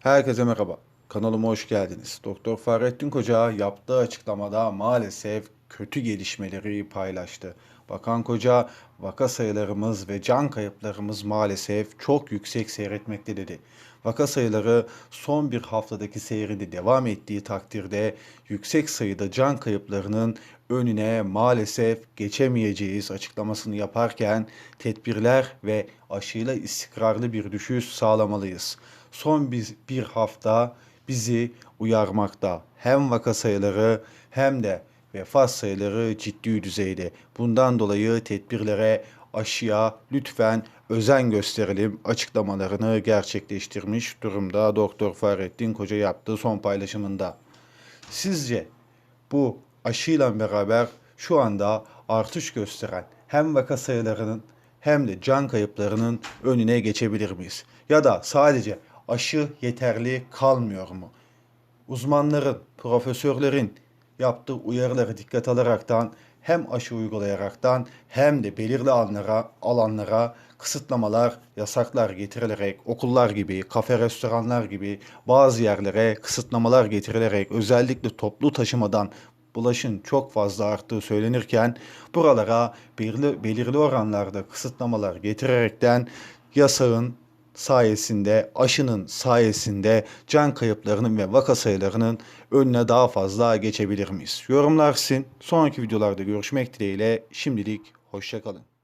Herkese merhaba. Kanalıma hoş geldiniz. Doktor Fahrettin Koca yaptığı açıklamada maalesef kötü gelişmeleri paylaştı. Bakan Koca, vaka sayılarımız ve can kayıplarımız maalesef çok yüksek seyretmekte dedi. Vaka sayıları son bir haftadaki seyrinde devam ettiği takdirde yüksek sayıda can kayıplarının önüne maalesef geçemeyeceğiz açıklamasını yaparken tedbirler ve aşıyla istikrarlı bir düşüş sağlamalıyız. Son bir, hafta bizi uyarmakta. Hem vaka sayıları hem de vefat sayıları ciddi düzeyde. Bundan dolayı tedbirlere, aşıya lütfen özen gösterelim açıklamalarını gerçekleştirmiş durumda Doktor Fahrettin Koca yaptığı son paylaşımında. Sizce bu aşıyla beraber şu anda artış gösteren hem vaka sayılarının hem de can kayıplarının önüne geçebilir miyiz? Ya da sadece aşı yeterli kalmıyor mu? Uzmanların, profesörlerin yaptığı uyarıları dikkat alaraktan hem aşı uygulayaraktan hem de belirli alanlara, alanlara kısıtlamalar, yasaklar getirilerek okullar gibi, kafe restoranlar gibi bazı yerlere kısıtlamalar getirilerek özellikle toplu taşımadan bulaşın çok fazla arttığı söylenirken buralara belirli, belirli oranlarda kısıtlamalar getirerekten yasağın sayesinde, aşının sayesinde can kayıplarının ve vaka sayılarının önüne daha fazla geçebilir miyiz? Yorumlar sizin. Sonraki videolarda görüşmek dileğiyle şimdilik hoşçakalın.